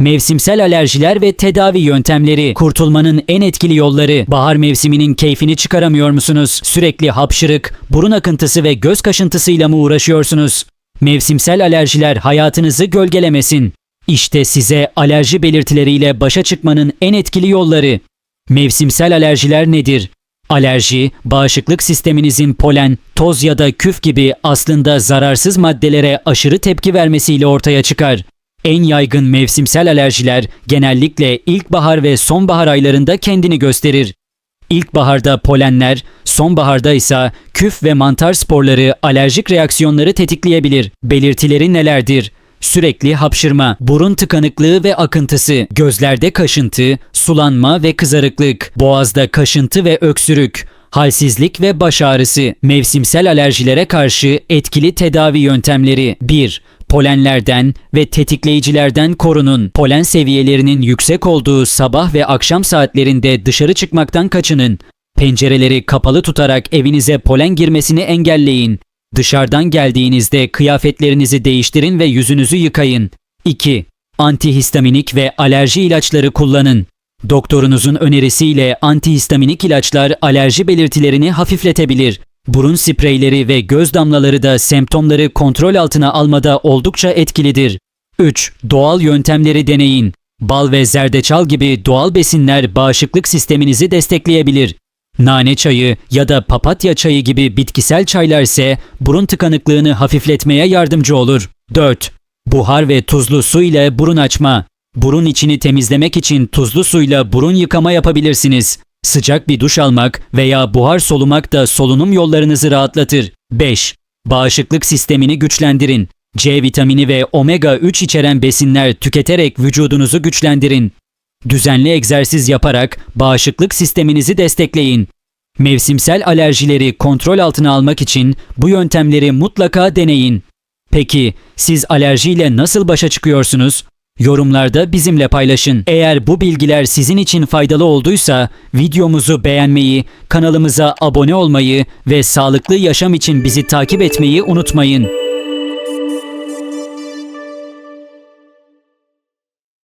Mevsimsel alerjiler ve tedavi yöntemleri. Kurtulmanın en etkili yolları. Bahar mevsiminin keyfini çıkaramıyor musunuz? Sürekli hapşırık, burun akıntısı ve göz kaşıntısıyla mı uğraşıyorsunuz? Mevsimsel alerjiler hayatınızı gölgelemesin. İşte size alerji belirtileriyle başa çıkmanın en etkili yolları. Mevsimsel alerjiler nedir? Alerji, bağışıklık sisteminizin polen, toz ya da küf gibi aslında zararsız maddelere aşırı tepki vermesiyle ortaya çıkar. En yaygın mevsimsel alerjiler genellikle ilkbahar ve sonbahar aylarında kendini gösterir. İlkbaharda polenler, sonbaharda ise küf ve mantar sporları alerjik reaksiyonları tetikleyebilir. Belirtileri nelerdir? Sürekli hapşırma, burun tıkanıklığı ve akıntısı, gözlerde kaşıntı, sulanma ve kızarıklık, boğazda kaşıntı ve öksürük, halsizlik ve baş ağrısı, mevsimsel alerjilere karşı etkili tedavi yöntemleri 1. Polenlerden ve tetikleyicilerden korunun. Polen seviyelerinin yüksek olduğu sabah ve akşam saatlerinde dışarı çıkmaktan kaçının. Pencereleri kapalı tutarak evinize polen girmesini engelleyin. Dışarıdan geldiğinizde kıyafetlerinizi değiştirin ve yüzünüzü yıkayın. 2. Antihistaminik ve alerji ilaçları kullanın. Doktorunuzun önerisiyle antihistaminik ilaçlar alerji belirtilerini hafifletebilir. Burun spreyleri ve göz damlaları da semptomları kontrol altına almada oldukça etkilidir. 3. Doğal yöntemleri deneyin. Bal ve zerdeçal gibi doğal besinler bağışıklık sisteminizi destekleyebilir. Nane çayı ya da papatya çayı gibi bitkisel çaylar ise burun tıkanıklığını hafifletmeye yardımcı olur. 4. Buhar ve tuzlu su ile burun açma. Burun içini temizlemek için tuzlu suyla burun yıkama yapabilirsiniz. Sıcak bir duş almak veya buhar solumak da solunum yollarınızı rahatlatır. 5. Bağışıklık sistemini güçlendirin. C vitamini ve omega 3 içeren besinler tüketerek vücudunuzu güçlendirin. Düzenli egzersiz yaparak bağışıklık sisteminizi destekleyin. Mevsimsel alerjileri kontrol altına almak için bu yöntemleri mutlaka deneyin. Peki siz alerjiyle nasıl başa çıkıyorsunuz? Yorumlarda bizimle paylaşın. Eğer bu bilgiler sizin için faydalı olduysa videomuzu beğenmeyi, kanalımıza abone olmayı ve sağlıklı yaşam için bizi takip etmeyi unutmayın.